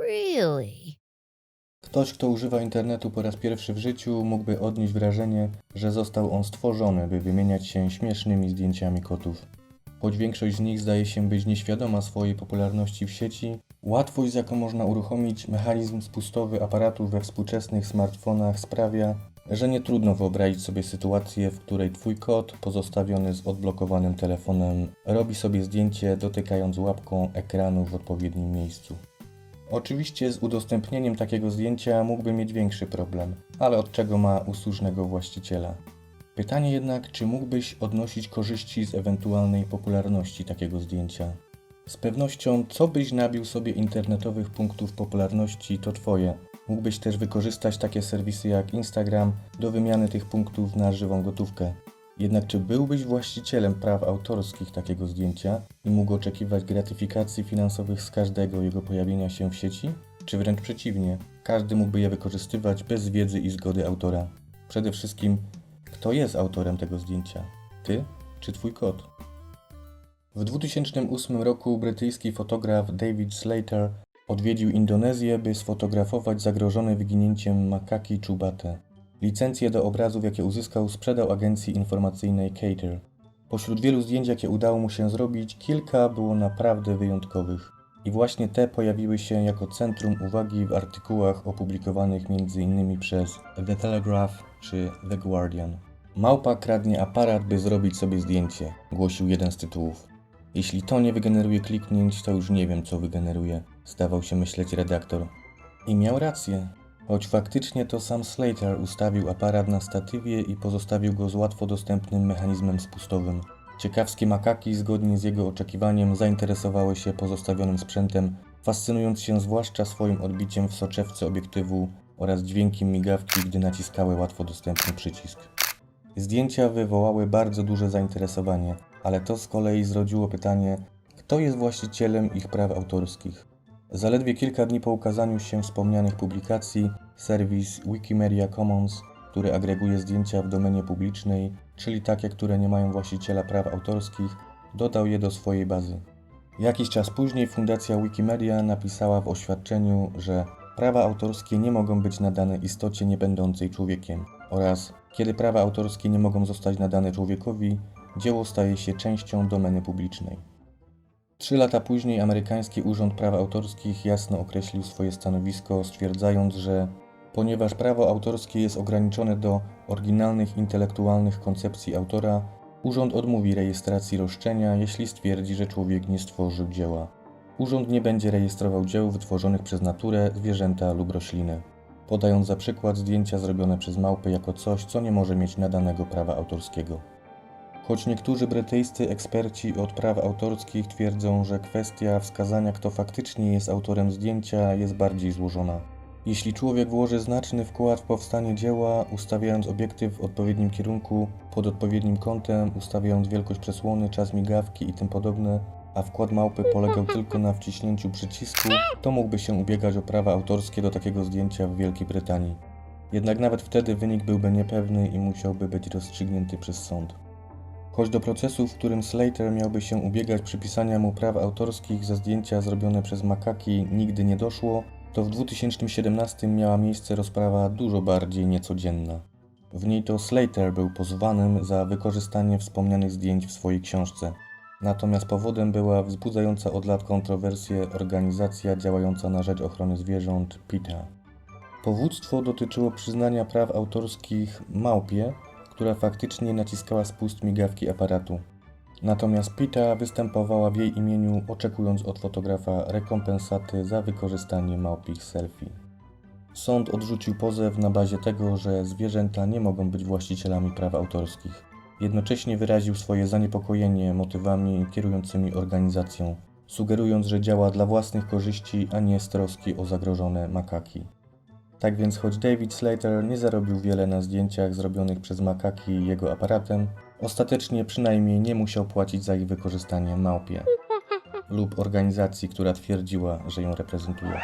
Really? Ktoś, kto używa internetu po raz pierwszy w życiu, mógłby odnieść wrażenie, że został on stworzony, by wymieniać się śmiesznymi zdjęciami kotów. Choć większość z nich zdaje się być nieświadoma swojej popularności w sieci, łatwość, z jaką można uruchomić mechanizm spustowy aparatu we współczesnych smartfonach sprawia, że nie trudno wyobrazić sobie sytuację, w której twój kot, pozostawiony z odblokowanym telefonem, robi sobie zdjęcie dotykając łapką ekranu w odpowiednim miejscu. Oczywiście z udostępnieniem takiego zdjęcia mógłby mieć większy problem, ale od czego ma usłużnego właściciela? Pytanie jednak, czy mógłbyś odnosić korzyści z ewentualnej popularności takiego zdjęcia? Z pewnością, co byś nabił sobie internetowych punktów popularności, to twoje. Mógłbyś też wykorzystać takie serwisy jak Instagram do wymiany tych punktów na żywą gotówkę. Jednak czy byłbyś właścicielem praw autorskich takiego zdjęcia i mógł oczekiwać gratyfikacji finansowych z każdego jego pojawienia się w sieci? Czy wręcz przeciwnie, każdy mógłby je wykorzystywać bez wiedzy i zgody autora? Przede wszystkim, kto jest autorem tego zdjęcia? Ty czy twój kot? W 2008 roku brytyjski fotograf David Slater odwiedził Indonezję, by sfotografować zagrożone wyginięciem makaki czubate. Licencje do obrazów, jakie uzyskał, sprzedał agencji informacyjnej Cater. Pośród wielu zdjęć, jakie udało mu się zrobić, kilka było naprawdę wyjątkowych. I właśnie te pojawiły się jako centrum uwagi w artykułach opublikowanych m.in. przez The Telegraph czy The Guardian. Małpa kradnie aparat, by zrobić sobie zdjęcie, głosił jeden z tytułów. Jeśli to nie wygeneruje kliknięć, to już nie wiem, co wygeneruje, zdawał się myśleć redaktor. I miał rację. Choć faktycznie to sam Slater ustawił aparat na statywie i pozostawił go z łatwo dostępnym mechanizmem spustowym. Ciekawskie makaki, zgodnie z jego oczekiwaniem, zainteresowały się pozostawionym sprzętem, fascynując się zwłaszcza swoim odbiciem w soczewce obiektywu oraz dźwiękiem migawki, gdy naciskały łatwo dostępny przycisk. Zdjęcia wywołały bardzo duże zainteresowanie, ale to z kolei zrodziło pytanie, kto jest właścicielem ich praw autorskich. Zaledwie kilka dni po ukazaniu się wspomnianych publikacji, serwis Wikimedia Commons, który agreguje zdjęcia w domenie publicznej, czyli takie, które nie mają właściciela praw autorskich, dodał je do swojej bazy. Jakiś czas później Fundacja Wikimedia napisała w oświadczeniu, że prawa autorskie nie mogą być nadane istocie niebędącej człowiekiem oraz kiedy prawa autorskie nie mogą zostać nadane człowiekowi, dzieło staje się częścią domeny publicznej. Trzy lata później amerykański Urząd Praw Autorskich jasno określił swoje stanowisko, stwierdzając, że ponieważ prawo autorskie jest ograniczone do oryginalnych intelektualnych koncepcji autora, urząd odmówi rejestracji roszczenia, jeśli stwierdzi, że człowiek nie stworzył dzieła. Urząd nie będzie rejestrował dzieł wytworzonych przez naturę, zwierzęta lub rośliny, podając za przykład zdjęcia zrobione przez małpy jako coś, co nie może mieć nadanego prawa autorskiego. Choć niektórzy brytyjscy eksperci od praw autorskich twierdzą, że kwestia wskazania, kto faktycznie jest autorem zdjęcia, jest bardziej złożona. Jeśli człowiek włoży znaczny wkład w powstanie dzieła, ustawiając obiektyw w odpowiednim kierunku, pod odpowiednim kątem, ustawiając wielkość przesłony, czas migawki i tym podobne, a wkład małpy polegał tylko na wciśnięciu przycisku, to mógłby się ubiegać o prawa autorskie do takiego zdjęcia w Wielkiej Brytanii. Jednak nawet wtedy wynik byłby niepewny i musiałby być rozstrzygnięty przez sąd. Choć do procesu, w którym Slater miałby się ubiegać przypisania mu praw autorskich za zdjęcia zrobione przez makaki nigdy nie doszło, to w 2017 miała miejsce rozprawa dużo bardziej niecodzienna. W niej to Slater był pozwanym za wykorzystanie wspomnianych zdjęć w swojej książce. Natomiast powodem była wzbudzająca od lat kontrowersję organizacja działająca na rzecz ochrony zwierząt PETA. Powództwo dotyczyło przyznania praw autorskich małpie, która faktycznie naciskała spust migawki aparatu. Natomiast Pita występowała w jej imieniu, oczekując od fotografa rekompensaty za wykorzystanie małpich selfie. Sąd odrzucił pozew na bazie tego, że zwierzęta nie mogą być właścicielami praw autorskich. Jednocześnie wyraził swoje zaniepokojenie motywami kierującymi organizacją, sugerując, że działa dla własnych korzyści, a nie z troski o zagrożone makaki. Tak więc, choć David Slater nie zarobił wiele na zdjęciach zrobionych przez makaki i jego aparatem, ostatecznie przynajmniej nie musiał płacić za ich wykorzystanie małpie lub organizacji, która twierdziła, że ją reprezentuje.